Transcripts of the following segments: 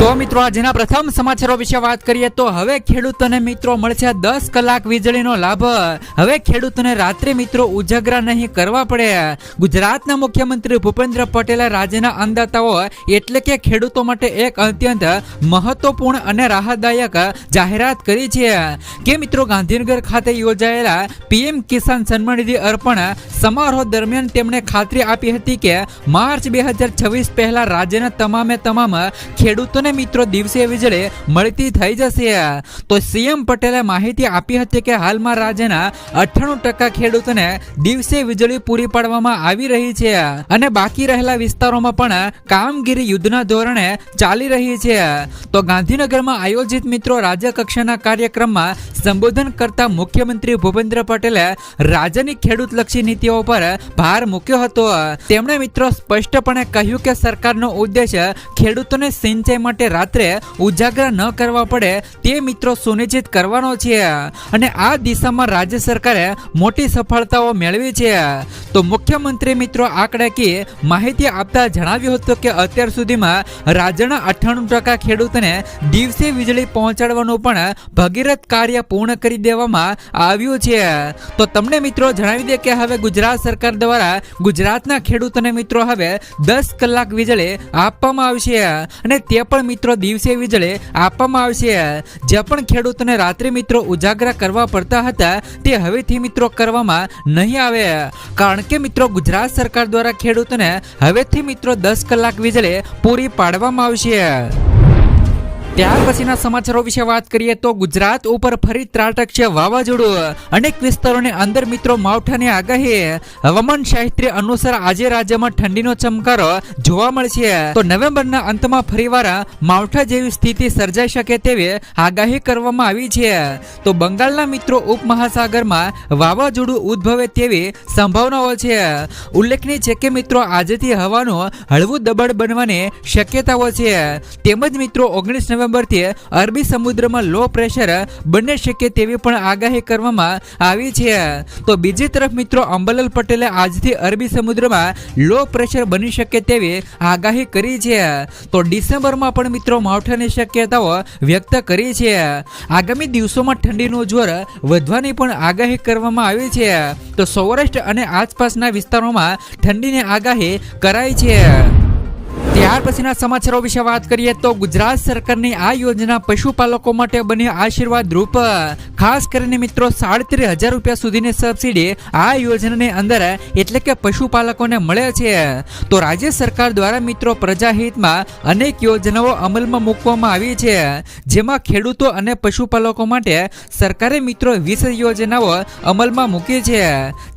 તો મિત્રો આજના પ્રથમ સમાચારો વિશે વાત કરીએ તો હવે ખેડૂતોને મિત્રો મળશે દસ કલાક વીજળીનો લાભ. હવે ખેડૂતોને રાત્રે મિત્રો ઉજાગરા નહીં કરવા પડે. ગુજરાતના મુખ્યમંત્રી ભૂપેન્દ્ર પટેલે રાજ્યના અંદાતાઓ એટલે કે ખેડૂતો માટે એક અત્યંત મહત્વપૂર્ણ અને રાહતદાયક જાહેરાત કરી છે કે મિત્રો, ગાંધીનગર ખાતે યોજાયેલા પીએમ કિસાન સન્માન નિધિ અર્પણ સમારોહ દરમિયાન તેમણે ખાતરી આપી હતી કે માર્ચ બે હજાર છવ્વીસ પહેલા રાજ્યના તમામે તમામ ખેડૂતોને મિત્રો, દિવસે વીજળે મળતી થઈ જશે. તો સીએમ પટેલે માહિતી આપી હતી કે હાલમાં રાજ્યના અઠ્ઠાણું ટકા ખેડૂતોને દિવસે વીજળી પૂરી પાડવામાં આવી રહી છે અને બાકી રહેલા વિસ્તારોમાં પણ કામગીરી યુદ્ધના ધોરણે ચાલી રહી છે. તો ગાંધીનગરમાં આયોજિત મિત્રો રાજ્ય કક્ષાના કાર્યક્રમમાં સંબોધન કરતા મુખ્યમંત્રી ભૂપેન્દ્ર પટેલે રાજ્યની ખેડૂતલક્ષી નીતિઓ પર ભાર મૂક્યો હતો. તેમણે મિત્રો સ્પષ્ટપણે કહ્યું કે સરકારનો ઉદ્દેશ ખેડૂતોને સિંચાઈ માટે રાત્રે ઉજાગરા ન કરવા પડે તે મિત્રો સુનિશ્ચિત કરવાનો છે. અને આ દિશામાં રાજ્ય સરકારે મોટી સફળતાઓ મેળવી છે. તો મુખ્યમંત્રી મિત્રો આંકડાકીય માહિતી આપતા જણાવ્યું હતું કે અત્યાર સુધીમાં રાજ્યના અઠ્ઠાણું ટકા ખેડૂતોને દિવસે વીજળી પહોંચાડવાનું પણ ભગીરથ કાર્ય પૂર્ણ કરી દેવામાં આવ્યું છે. તો તમને મિત્રો જણાવી દે કે હવે ગુજરાત સરકાર દ્વારા ગુજરાતના ખેડૂતોને મિત્રો હવે દસ કલાક વીજળી આપવામાં આવશે અને તે પણ મિત્રો દિવસે વીજળી આપવામાં આવશે. જે પણ ખેડૂતોને રાત્રે મિત્રો ઉજાગરા કરવા પડતા હતા, તે હવેથી મિત્રો કરવામાં નહીં આવે. કારણ કે મિત્રો ગુજરાત સરકાર દ્વારા ખેડૂતોને હવેથી મિત્રો દસ કલાક વીજળી પૂરી પાડવામાં આવશે. ત્યાર પછીના સમાચારો વિશે વાત કરીએ તો ગુજરાત ઉપર ફરી ત્રાટકશે વાવાઝોડું. અનેક વિસ્તારોની અંદર મિત્રો માવઠાની આગાહી. હવામાન શાસ્ત્રી અનુસાર આજે રાજ્યમાં ઠંડીનો ચમકારો જોવા મળશે. તો નવેમ્બરના અંતમાં ફરીવાર માવઠા જેવી સ્થિતિ સર્જાઈ શકે તેવી આગાહી કરવામાં આવી છે. તો બંગાળના મિત્રો ઉપમહાસાગરમાં વાવાઝોડું ઉદ્ભવે તેવી સંભાવનાઓ છે. ઉલ્લેખનીય છે કે મિત્રો આજથી હવાનું હળવું દબાણ બનવાની શક્યતાઓ છે. તેમજ મિત્રો ઓગણીસ નવેમ્બરથી અરબી સમુદ્રમાં લો પ્રેશર બની શકે તેવી પણ આગાહી કરવામાં આવી છે. તો બીજી તરફ મિત્રો, અંબલાલ પટેલે આજથી અરબી સમુદ્રમાં લો પ્રેશર બની શકે તેવી આગાહી કરી છે. તો ડિસેમ્બરમાં પણ મિત્રો, માવઠાની શક્યતાઓ વ્યક્ત કરી છે. આગામી દિવસોમાં ઠંડીનું જોર વધવાની પણ આગાહી કરવામાં આવી છે. તો સૌરાષ્ટ્ર અને આસપાસના વિસ્તારોમાં ઠંડીની આગાહી કરાઈ છે. ત્યાર પછીના સમાચારો વિશે વાત કરીએ તો ગુજરાત સરકારની આ યોજના પશુપાલકો માટે બની આશીર્વાદ રૂપ. ખાસ કરીને મિત્રો સાડત્રીસ હજાર રૂપિયા સુધીની સબસિડી આ યોજનાની અંદર એટલે કે પશુપાલકોને મળે છે. તો રાજ્ય સરકાર દ્વારા મિત્રો પ્રજાહિતમાં અનેક યોજનાઓ અમલમાં મૂકવામાં આવી છે. જેમાં ખેડૂતો અને પશુપાલકો માટે સરકારે મિત્રો વીસ યોજનાઓ અમલમાં મૂકી છે.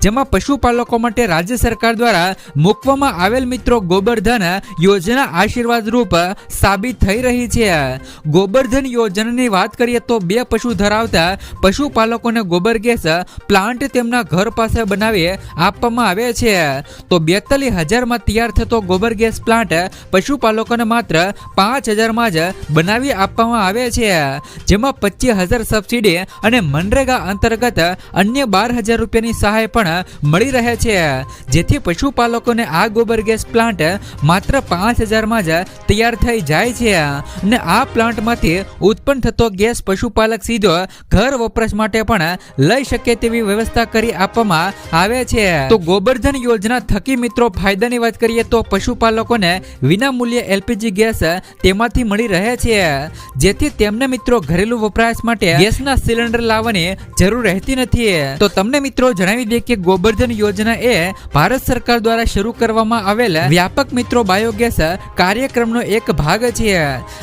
જેમાં પશુપાલકો માટે રાજ્ય સરકાર દ્વારા મૂકવામાં આવેલ મિત્રો ગોબરધન યોજના આશીર્વાદ રૂપ સાબિત થઈ રહી છે. ગોબરધન યોજનાની વાત કરીએ તો બે પશુ ધરાવતા પશુપાલકોને ગોબર ગેસ પ્લાન્ટ તેમના ઘર પાસે બનાવી આપવામાં આવે છે. તો બેતાલીસ હજારમાં તૈયાર થતો ગોબર ગેસ પ્લાન્ટ પશુપાલકોને માત્ર પાંચ હજારમાં જ બનાવી આપવામાં આવે છે. જેમાં પચીસ હજાર સબસિડી અને મનરેગા અંતર્ગત અન્ય બાર હજાર રૂપિયાની સહાય પણ મળી રહે છે. જેથી પશુપાલકોને આ ગોબર ગેસ પ્લાન્ટ માત્ર પાંચ હજારમાં જ તૈયાર થઈ જાય છે. અને આ પ્લાન્ટમાંથી ઉત્પન્ન થતો ગેસ પશુપાલક સીધો ઘર વપરાશ માટે પણ લઈ શકે તેવી વ્યવસ્થા કરી આપવામાં આવે છે. તો ગોબરધન યોજના થકી મિત્રો, ફાયદાની વાત કરીએ તો પશુપાલકોને વિના મૂલ્યે એલપીજી ગેસ તેમાંથી મળી રહે છે. જેથી તેમને મિત્રો ઘરેલુ વપરાશ માટે ગેસના સિલિન્ડર લાવવાની જરૂર રહેતી નથી. તો તમને મિત્રો જણાવી દે કે ગોબરધન યોજના એ ભારત સરકાર દ્વારા શરૂ કરવામાં આવેલ વ્યાપક મિત્રો બાયોગેસ કાર્યક્રમનો એક ભાગ છે.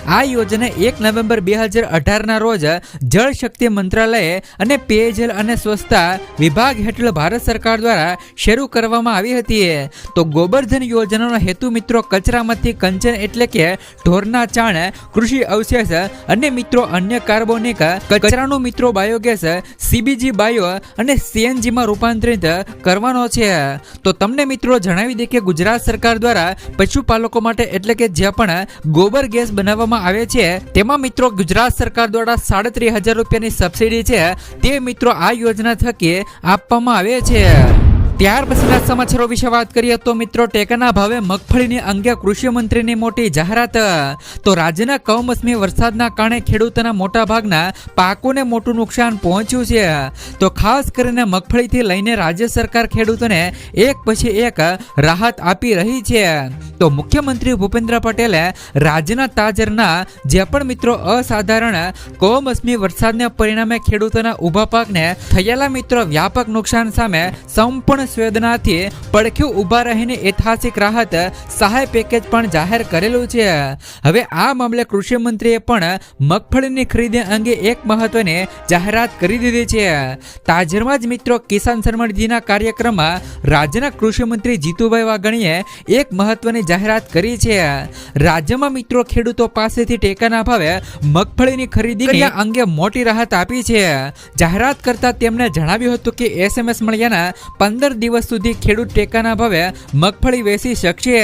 આ યોજના એક નવેમ્બર બે હજાર અઢારના રોજ જળ શક્તિ મંત્રાલય અને પેયજલ અને સ્વચ્છતા વિભાગ હેઠળ ભારત સરકાર દ્વારા શરૂ કરવામાં આવી હતી. તો ગોબરધન યોજનાનો હેતુ મિત્રો કચરામાંથી કંચન એટલે કે ઢોરના ચાણ, કૃષિ અવશેષ અને મિત્રો અન્ય કાર્બોનિક કચરાનું મિત્રો બાયોગેસ, સીબીજી બાયો અને સીએનજી માં રૂપાંતરિત કરવાનો છે. તો તમને મિત્રો જણાવી દે કે ગુજરાત સરકાર દ્વારા પશુપાલકો માટે એટલે કે જે પણ ગોબર ગેસ બનાવવામાં આવે છે, તેમાં મિત્રો ગુજરાત સરકાર દ્વારા સાડત્રીસ હજાર રૂપિયાની સબસિડી છે. તે મિત્રો આ યોજના થકી આપવામાં આવે છે. ત્યાર પછીના સમાચારો વિશે વાત કરીએ તો મિત્રો ટેકાના ભાવે મગફળીની અંગે કૃષિ મંત્રીની મોટી જાહેરાત. તો રાજ્યના કમોસમી વરસાદના કારણે ખેડૂતોના મોટા ભાગના પાકોને મોટું નુકસાન પહોંચ્યું છે. તો ખાસ કરીને મગફળીથી લઈને રાજ્ય સરકાર ખેડૂતોને એક પછી એક રાહત આપી રહી છે. તો મુખ્યમંત્રી ભૂપેન્દ્ર પટેલે રાજ્યના તાજરના જે પણ મિત્રો અસાધારણ કમોસમી વરસાદને પરિણામે ખેડૂતોના ઊભા પાકને થયેલા મિત્રો વ્યાપક નુકસાન સામે સંપૂર્ણ સંવેદનાથી પડખ્યું ઊભા રહીને ઐતિહાસિક રાહત સહાય પેકેજ પણ જાહેર કરેલું છે. હવે આ મામલે કૃષિ મંત્રીએ પણ મગફળીની ખરીદી અંગે એક મહત્વની જાહેરાત કરી દીધી છે. તાજેરમાં જ મિત્રો કિસાન સન્માનજીના કાર્યક્રમમાં રાજ્યના કૃષિ મંત્રી જીતુભાઈ વાઘાણીએ એક મહત્વની જાહેરાત કરી છે. રાજ્યમાં મિત્રો ખેડૂતો પાસેથી ટેકાના ભાવે મગફળીની ખરીદી અંગે મોટી રાહત આપી છે. જાહેરાત કરતા તેમણે જણાવ્યું હતું કે એસએમએસ મળ્યાના પંદર દિવસ સુધી ખેડૂત ટેકાના ભાવે મગફળી વેચી શકશે.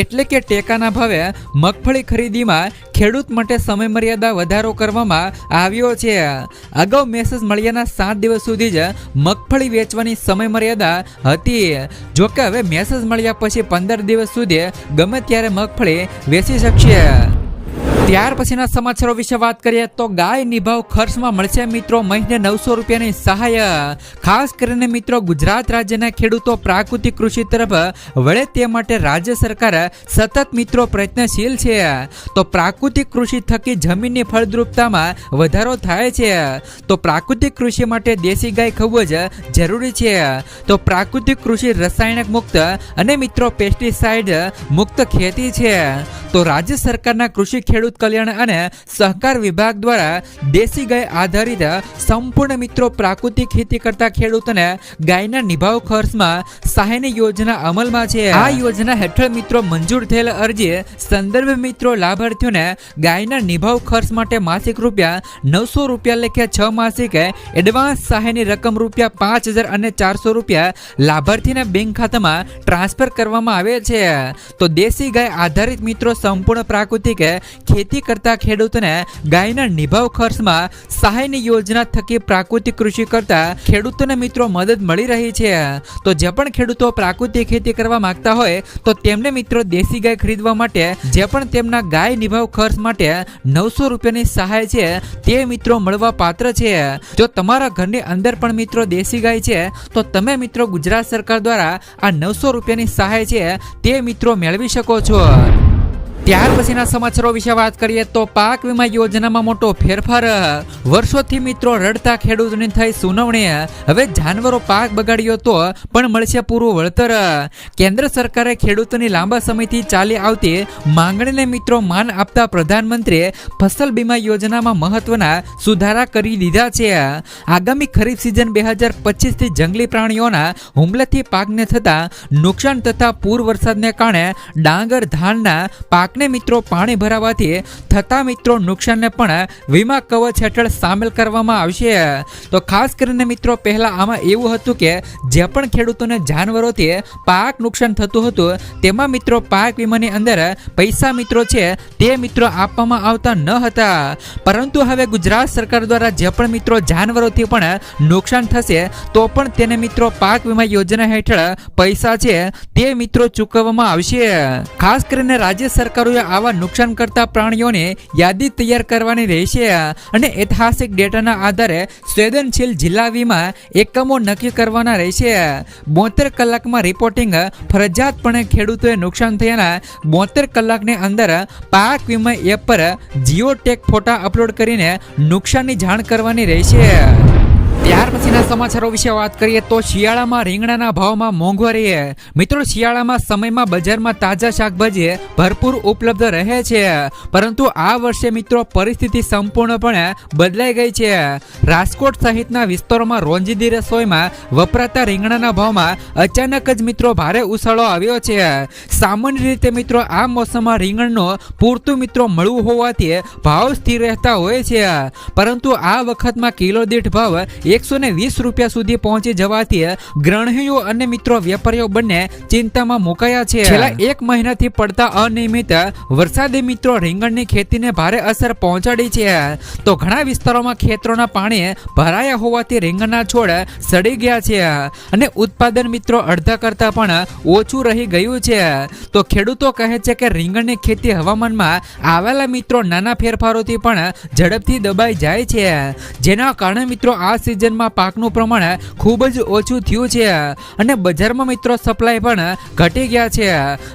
એટલે કે ટેકાના ભાવે મગફળી ખરીદીમાં ખેડૂત માટે સમય મર્યાદા વધારો કરવામાં આવ્યો છે. અગાઉ મેસેજ મળ્યાના સાત દિવસ સુધી જ મગફળી વેચવાની સમય મર્યાદા હતી. જોકે હવે મેસેજ મળ્યા પછી પંદર દિવસ સુધી ગમે ત્યારે મગફળી વેચી શકશે. ત્યાર પછીના સમાચારો વિશે વાત કરીએ તો ગાય નિભાવ ખર્ચમાં મળશે મિત્રો મહિને નવસો રૂપિયાની સહાય. ખાસ કરીને મિત્રો ગુજરાત રાજ્યના ખેડૂતો પ્રાકૃતિક કૃષિ તરફ વળે તે માટે રાજ્ય સરકાર સતત મિત્રો પ્રયત્નશીલ છે. તો પ્રાકૃતિક કૃષિ થકી જમીનની ફળદ્રુપતામાં વધારો થાય છે. તો પ્રાકૃતિક કૃષિ માટે દેશી ગાય ખૂબ જ જરૂરી છે. તો પ્રાકૃતિક કૃષિ રસાયણિક મુક્ત અને મિત્રો પેસ્ટિસાઇડ મુક્ત ખેતી છે. તો રાજ્ય સરકારના કૃષિ ખેડૂત કલ્યાણ અને સહકાર વિભાગ દ્વારા દેશી ગાય આધારિત સંપૂર્ણ મિત્રો પ્રાકૃતિક ખેતી કરતા ખેડૂતોને ગાયના નિભાવ ખર્ચમાં સહાયની યોજના અમલમાં છે. આ યોજના હેઠળ મિત્રો મંજૂર થયેલ અરજી સંદર્ભ મિત્રો લાભાર્થીઓને ગાયના નિભાવ ખર્ચ માટે માસિક રૂપિયા નવસો રૂપિયા લેખે છ માસિક એડવાન્સ સહાયની રકમ રૂપિયા પાંચ હજાર અને ચારસો રૂપિયા લાભાર્થીના બેંક ખાતામાં ટ્રાન્સફર કરવામાં આવે છે. તો દેશી ગાય આધારિત મિત્રો સંપૂર્ણ પ્રાકૃતિક કરતા ખેડૂતોને ગાયના નિભાવ ખર્ચમાં સહાયની યોજના થકી પ્રાકૃતિક કૃષિ કરતા ખેડૂતોને મિત્રો મદદ મળી રહી છે. તો જે પણ ખેડૂતો પ્રાકૃતિક ખેતી કરવા માંગતા હોય, તો તેમને મિત્રો દેશી ગાય ખરીદવા માટે જે પણ તેમના ગાય નિભાવ ખર્ચ માટે નવસો રૂપિયાની સહાય છે, તે મિત્રો મળવા પાત્ર છે. જો તમારા ઘરની અંદર પણ મિત્રો દેશી ગાય છે, તો તમે મિત્રો ગુજરાત સરકાર દ્વારા આ નવસો રૂપિયાની સહાય છે, તે મિત્રો મેળવી શકો છો. ત્યાર પછીના સમાચારો વિશે વાત કરીએ તો પાક વીમા યોજનામાં મોટો ફેરફાર. વર્ષોથી મિત્રો રડતા ખેડૂતોની થઈ સુનાવણી. હવે જાનવરો પાક બગાડ્યો તો પણ મળશે પૂરું વળતર. કેન્દ્ર સરકારે ખેડૂતોની લાંબા સમયથી ચાલી આવતી માંગણીને મિત્રો માન આપતા પ્રધાનમંત્રીએ ફસલ બીમા યોજનામાં મહત્વના સુધારા કરી દીધા છે. આગામી ખરીફ સિઝન બે હજાર પચીસથી જંગલી પ્રાણીઓના હુમલાથી પાકને થતા નુકસાન તથા પૂર વરસાદને કારણે ડાંગર, ધાનના પાકને મિત્રો પાણી ભરાવાથી થતા મિત્રો નુકસાનને પણ વીમા કવચ હેઠળ સામેલ કરવામાં આવશે. તો ખાસ કરીને મિત્રો પહેલાં આમાં એવું હતું કે જે પણ ખેડૂતોને જાનવરોથી પાક નુકસાન થતું હતું, તેમાં મિત્રો પાક વીમાની અંદર પૈસા મિત્રો છે તે મિત્રો આપવામાં આવતા ન હતા. પરંતુ હવે ગુજરાત સરકાર દ્વારા જે પણ મિત્રો જાનવરોથી પણ નુકસાન થશે, તો પણ તેને મિત્રો પાક વીમા યોજના હેઠળ પૈસા છે તે મિત્રો ચૂકવવામાં આવશે. ખાસ કરીને રાજ્ય સરકારોએ આવા નુકસાન કરતા પ્રાણીઓની યાદી તૈયાર કરવાની રહેશે અને ઐતિહાસિક ડેટાના આધારે સંવેદનશીલ જિલ્લા વીમા એકમો નક્કી કરવાના રહેશે. બોતેર કલાકમાં રિપોર્ટિંગ ફરજિયાતપણે ખેડૂતોએ નુકસાન થયાના બોતેર કલાકની અંદર પાક વીમા એપ પર જીઓ ટેક ફોટા અપલોડ કરીને નુકસાનની જાણ કરવાની રહેશે. ત્યાર પછીના સમાચારો વિશે વાત કરીએ તો શિયાળામાં રીંગણાના ભાવમાં મોંઘવારી મિત્રો, શિયાળામાં સમયમાં બજારમાં તાજા શાકભાજી ભરપૂર ઉપલબ્ધ રહે છે. પરંતુ આ વર્ષે, મિત્રો, પરિસ્થિતિ સંપૂર્ણપણે બદલાઈ ગઈ છે. રાજકોટ સહિતના વિસ્તારોમાં રોંજીદી રસોઈમાં વપરાતા રીંગણાના ભાવમાં અચાનક જ, મિત્રો, ભારે ઉછાળો આવ્યો છે. સામાન્ય રીતે, મિત્રો, આ મોસમમાં રીંગણનું પૂરતું, મિત્રો, મળવું હોવાથી ભાવ સ્થિર રહેતા હોય છે. પરંતુ આ વખતમાં કિલો દીઠ ભાવ એકસો ને વીસ રૂપિયા સુધી પહોંચી જવાથી ગ્રહણીઓ અને મિત્રો વેપારીઓ બંને ચિંતામાં મુકાયા છે. છેલ્લા એક મહિનાથી પડતા અનિયમિત વરસાદે મિત્રો રીંગણની ખેતીને ભારે અસર પહોંચાડી છે. તો ઘણા વિસ્તારોમાં ખેતરોના પાણી ભરાયા હોવાથી રીંગણના છોડ સડી ગયા છે અને ઉત્પાદન મિત્રો અડધા કરતા પણ ઓછું રહી ગયું છે. તો ખેડૂતો કહે છે કે રીંગણની ખેતી હવામાનમાં આવેલા મિત્રો નાના ફેરફારોથી પણ ઝડપથી દબાઈ જાય છે. જેના કારણે મિત્રો આ સિઝનમાં પાકનું પ્રમાણ ખૂબ જ ઓછું થયું છે અને બજારમાં મિત્રો સપ્લાય પણ ઘટી ગયા છે.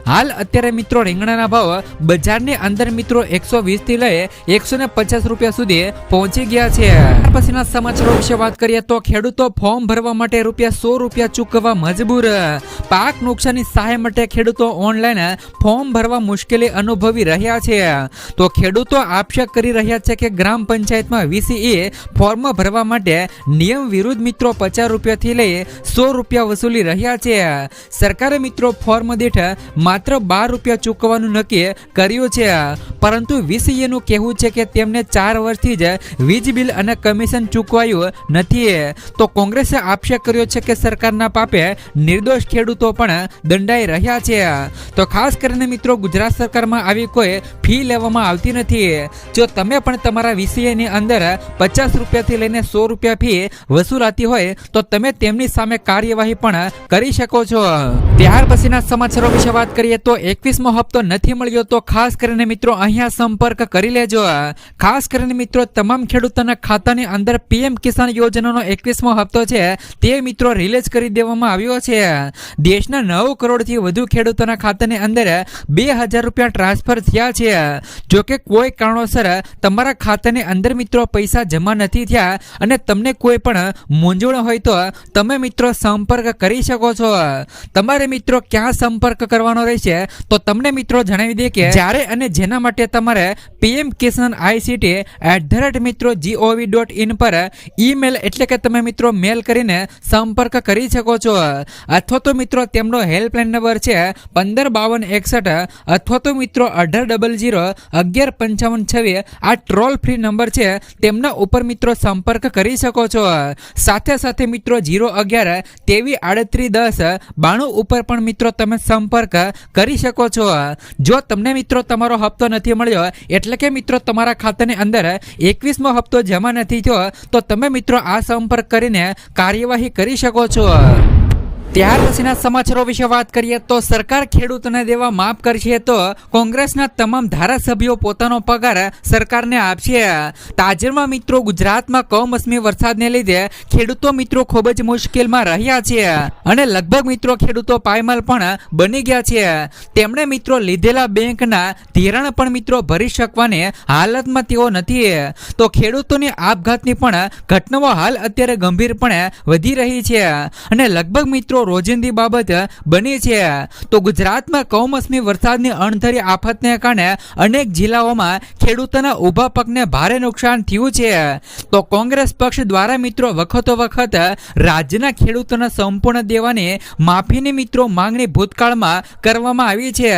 હાલ અત્યારે મિત્રો રીંગણાના ભાવ બજારની અંદર મિત્રો એકસો વીસથી લઈ એકસો ને પચાસ રૂપિયા સુધી પહોંચી ગયા છે. પછીના સમાચારો વિશે વાત કરીએ તો ખેડૂતો ફોર્મ ભરવા માટે રૂપિયા સો રૂપિયા ચૂકવવા મજબૂર. પાક નુકસાની સહાય માટે ખેડૂતો ઓનલાઈન ફોર્મ ભરવા મુશ્કેલી અનુભવી રહ્યા છે. તો ખેડૂતો આક્ષેપ કરી રહ્યા છે કે ગ્રામ પંચાયતમાં વીસીએ ફોર્મ ભરવા માટે નિયમ વિરુદ્ધ મિત્રો પચાસ રૂપિયાથી લઈ સો રૂપિયા વસૂલી રહ્યા છે. સરકારે મિત્રો ફોર્મ દીઠ માત્ર બાર રૂપિયા ચૂકવવાનું નક્કી કર્યું છે. પરંતુ વીસીએનું કહેવું છે કે તેમને ચાર વર્ષથી જ વીજ બિલ અને કમિશન ચૂકવાયું નથી. તો કોંગ્રેસે આક્ષેપ કર્યો છે કે સરકારના પાપે નિર્દોષ ખેડૂતો પણ દંડાઈ રહ્યા છે. તો ખાસ કરીને મિત્રો ગુજરાત સરકારમાં આવી કોઈ ફી લેવામાં આવતી નથી. જો તમે પણ તમારા વીસીએની અંદર પચાસ રૂપિયાથી લઈને સો રૂપિયા ફી વસૂલાતી હોય, તો તમે તેમની સામે કાર્યવાહી પણ કરી શકો છો. ત્યાર પછીના સમાચારો વિશે વાત કરીએ તો એકવીસમો હપ્તો નથી મળ્યો, તો ખાસ કરીને મિત્રો અહીંયા સંપર્ક કરી લેજો. ખાસ કરીને મિત્રો તમામ ખેડૂતોના ખાતાની અંદર પીએમ કિસાન યોજનાનો એકવીસમો હપ્તો છે, તે મિત્રો રિલીઝ કરી દેવામાં આવ્યો છે. દેશના નવ કરોડથી વધુ ખેડૂતોના ખાતાની અંદર બે હજાર રૂપિયા ટ્રાન્સફર થયા છે. જો કે કોઈ કારણોસર તમારા ખાતાની અંદર મિત્રો પૈસા જમા નથી થયા અને તમને કોઈ પણ મૂંઝવણ હોય તો તમે મિત્રો સંપર્ક કરી શકો છો. તમારે મિત્રો ક્યાં સંપર્ક કરવાનો રહેશે? તો તમને મિત્રો જણાવી દે કે જ્યારે અને જેના માટે તમારે PM Kisan ICT at the rate મિત્રો G O V dot in પર ઈમેલ એટલે કે તમે મિત્રો મેલ કરીને સંપર્ક કરી શકો છો. અથવા તો મિત્રો તેમનો હેલ્પલાઇન નંબર છે પંદર બાવન એકસઠ અથવા તો મિત્રો અઢાર ડબલ જીરો અગિયાર પંચાવન છવ્વીસ આ ટ્રોલ ફ્રી નંબર છે. તેમના ઉપર મિત્રો સંપર્ક કરી શકો છો. સાથે સાથે મિત્રો જીરો અગિયાર, તેવી આડત્રીસ દસ, બાણું ઉપર પણ મિત્રો તમે સંપર્ક કરી શકો છો. જો તમને મિત્રો તમારો હપ્તો નથી મળ્યો, એટલે કે મિત્રો તમારા ખાતાની અંદર એકવીસમો હપ્તો જમા નથી થયો, તો તમે મિત્રો આ સંપર્ક કરીને કાર્યવાહી કરી શકો છો. ત્યાર પછીના સમાચારો વિશે વાત કરીએ તો સરકાર ખેડૂતોને દેવા માફ કરશે તો કોંગ્રેસના તમામ ધારાસભ્યો પોતાનો પગાર સરકારને આપશે. તાજેરમાં મિત્રો ગુજરાતમાં કમોસમી વરસાદને લીધે ખેડૂતો મિત્રો ખૂબ જ મુશ્કેલમાં રહ્યા છે અને લગભગ મિત્રો ખેડૂતો પાયમાલ પણ બની ગયા છે. તેમણે મિત્રો લીધેલા બેંકના ધિરાણ પણ મિત્રો ભરી શકવાની હાલતમાં તેઓ નથી. તો ખેડૂતોની આપઘાતની પણ ઘટનાઓ હાલ અત્યારે ગંભીરપણે વધી રહી છે અને લગભગ મિત્રો રોજિંદી બાબત બની છે. તો ગુજરાતમાં કમોસમી વરસાદની અણધરી આફતને કારણે અનેક જિલ્લાઓમાં ખેડૂતોના ઊભા પગને ભારે નુકસાન થયું છે. તો કોંગ્રેસ પક્ષ દ્વારા મિત્રો વખતો વખત રાજ્યના ખેડૂતોના સંપૂર્ણ દેવાની માફીની મિત્રો માંગણી ભૂતકાળમાં કરવામાં આવી છે.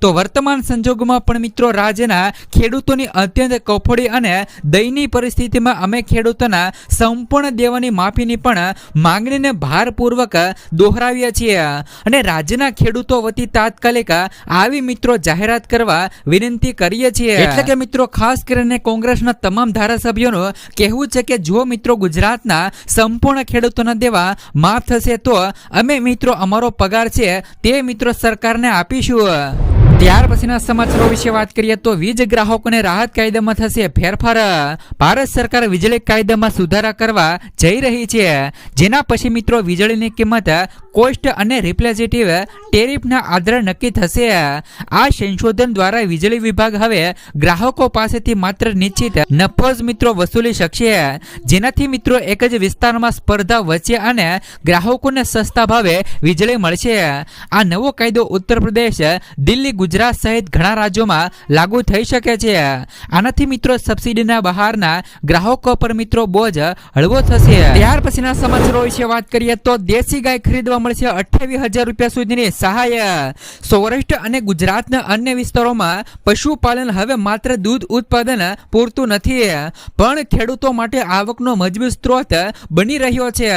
તો વર્તમાન સંજોગોમાં પણ મિત્રો રાજ્યના ખેડૂતોની અત્યંત કફોડી અને દયનીય પરિસ્થિતિમાં અમે ખેડૂતોના સંપૂર્ણ દેવાની માફીની પણ માંગણીને ભારપૂર્વક દોહરાવીએ છીએ. અને રાજ્યના ખેડૂતો વતી તાત્કાલિક આવી મિત્રો જાહેરાત કરવા વિનંતી કરીએ છીએ. એટલે કે મિત્રો, ખાસ કરીને કોંગ્રેસના તમામ ધારાસભ્યોનું કહેવું છે કે જો મિત્રો ગુજરાતના સંપૂર્ણ ખેડૂતોના દેવા માફ થશે, તો અમે મિત્રો અમારો પગાર છે તે મિત્રો સરકારને આપીશું. ત્યાર પછીના સમાચારો વિશે વાત કરીએ તો વીજ ગ્રાહકોને રાહત કાયદામાં થશે ફેરફાર. ભારત સરકાર વીજળી કાયદામાં સુધારા કરવા જઈ રહી છે. જેના પછી મિત્રો વીજળીની કિંમત, કોસ્ટ અને રિપ્લેઝેટિવ ટેરિફના આધારે નક્કી થશે. આ સંશોધન દ્વારા વીજળી વિભાગ હવે ગ્રાહકો પાસેથી માત્ર નિશ્ચિત નફો જ મિત્રો વસૂલી શકશે. જેનાથી મિત્રો એક જ વિસ્તારમાં સ્પર્ધા વચ્ચે અને ગ્રાહકોને સસ્તા ભાવે વીજળી મળશે. આ નવો કાયદો ઉત્તર પ્રદેશ, દિલ્હી ગુજરાત સહિત ઘણા રાજ્યોમાં લાગુ થઈ શકે છે. આનાથી મિત્રો સબસિડીના બહારના ગ્રાહકો પર મિત્રો બોજ હળવો થશે. ત્યાર પછીના સમાચારો વિશે વાત કરીએ તો દેશી ગાય ખરીદવા મળશે અઠ્યાવીસ હજાર રૂપિયા સુધીની સહાય. સૌરાષ્ટ્ર અને ગુજરાતના અન્ય વિસ્તારોમાં પશુપાલન હવે માત્ર દૂધ ઉત્પાદન પૂરતું નથી, પણ ખેડૂતો માટે આવકનો મજબૂત સ્ત્રોત બની રહ્યો છે.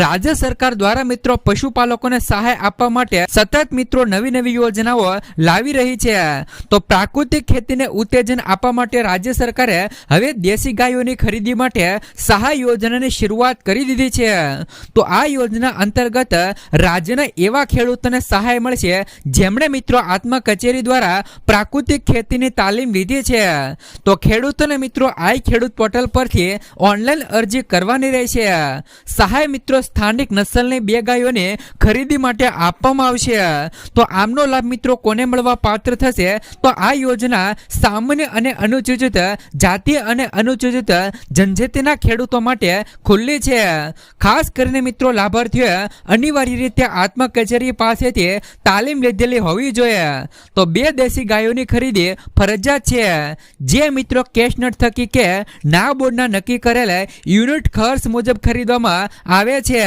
રાજ્ય સરકાર દ્વારા મિત્રો પશુપાલકોને સહાય આપવા માટે સતત મિત્રો નવી નવી યોજનાઓ લાવી રહી છે. તો પ્રાકૃતિક ખેતીને ઉત્તેજન આપવા માટે રાજ્ય સરકારે હવે દેશી ગાયોની ખરીદી માટે સહાય યોજનાની શરૂઆત કરી દીધી છે. તો આ યોજના અંતર્ગત રાજ્યના એવા ખેડૂતોને સહાય મળશે જેમણે મિત્રો આત્મા કચેરી દ્વારા પ્રાકૃતિક ખેતીની તાલીમ લીધી છે. તો ખેડૂતોને મિત્રો આઈ ખેડૂત પોર્ટલ પરથી ઓનલાઈન અરજી કરવાની રહેશે. સહાય મિત્રો સ્થાનિક નસલની બે ગાયોને ખરીદી માટે આપવામાં આવશે. તો આમનો લાભ મિત્રો કોને મળવા પાત્ર થશે, તો આ યોજના સામાન્ય અને અનુસૂચિત જાતિ અને અનુસૂચિત જનજાતિના ખેડૂતો માટે ખુલ્લી છે. ખાસ કરીને મિત્રો લાભાર્થીઓએ અનિવાર્ય રીતે આત્મ કચેરી પાસેથી તાલીમ લીધેલી હોવી જોઈએ. તો બે દેશી ગાયોની ખરીદી ફરજિયાત છે. જે મિત્રો કેશ નટ થકી કે ના બોર્ડના નક્કી કરેલા યુનિટ ખર્ચ મુજબ ખરીદવામાં આવે છે.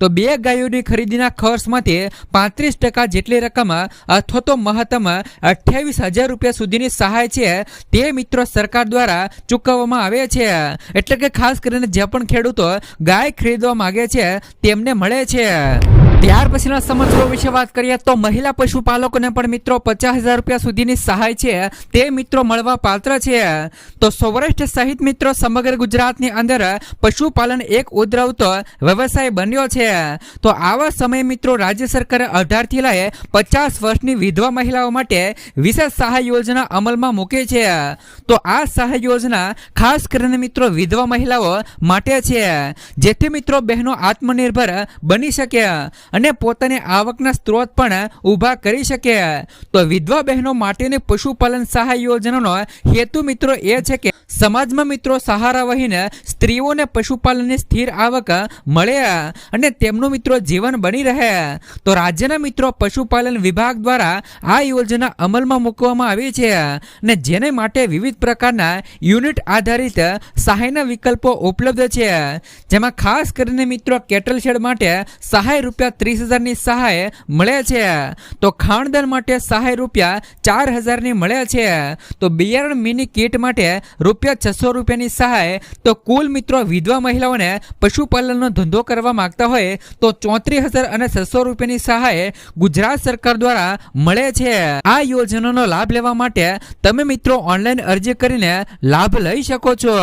તો બે ગાયોની ખરીદીના ખર્ચમાંથી પાંત્રીસ ટકા જેટલી રકમ અથવા તો મહત્તમ અઠ્યાવીસ હજાર રૂપિયા સુધીની સહાય છે તે મિત્રો સરકાર દ્વારા ચૂકવવામાં આવે છે. એટલે કે ખાસ કરીને જે પણ ખેડૂતો ગાય ખરીદવા માગે છે, તેમને મળે છે. ત્યાર પછીના સમાચારો વિશે વાત કરીએ તો મહિલા પશુપાલકોને પણ મિત્રો પચાસ હજાર રૂપિયા સુધીની સહાય છે. તે મિત્રો મળવા પાત્ર છે. તો સૌરાષ્ટ્ર સહિત મિત્રો સમગ્ર ગુજરાતની અંદર પશુપાલન એક ઉદ્રવતો વ્યવસાય બન્યો છે. તો આવા સમયે મિત્રો રાજ્ય સરકારે અઢારથી લઈ પચાસ વર્ષની વિધવા મહિલાઓ માટે વિશેષ સહાય યોજના અમલમાં મૂકી છે. તો આ સહાય યોજના ખાસ કરીને મિત્રો વિધવા મહિલાઓ માટે છે. જેથી મિત્રો બહેનો આત્મનિર્ભર બની શકે. અને પોતાની આવકના સ્ત્રોત પણ ઊભા કરી શકે. તો વિધવા બહેનો માટેની પશુપાલન સહાય યોજનાનો હેતુ મિત્રો એ છે કે સમાજમાં મિત્રો સહારા વહીને સ્ત્રીઓને પશુપાલનની સ્થિર આવક મળે અને તેમનું મિત્રો જીવન બની રહે. તો રાજ્યના મિત્રો પશુપાલન વિભાગ દ્વારા આ યોજના અમલમાં મૂકવામાં આવી છે અને જેને માટે વિવિધ પ્રકારના યુનિટ આધારિત સહાયના વિકલ્પો ઉપલબ્ધ છે. જેમાં ખાસ કરીને મિત્રો કેટલ શેડ માટે સહાય રૂપિયા ત્રીસ હજારની સહાય મળે છે. તો ખાણદાન માટે સહાય રૂપિયા ચાર હજારની મળે છે. તો બિયારણ મિની કીટ માટે રૂપિયા છસો રૂપિયાની સહાય. તો કુલ મિત્રો વિધવા મહિલાઓને પશુપાલનનો ધંધો કરવા માંગતા હોય તો ચોત્રીસ હજાર અને છસો રૂપિયાની સહાય ગુજરાત સરકાર દ્વારા મળે છે. આ યોજનાનો લાભ લેવા માટે તમે મિત્રો ઓનલાઈન અરજી કરીને લાભ લઈ શકો છો.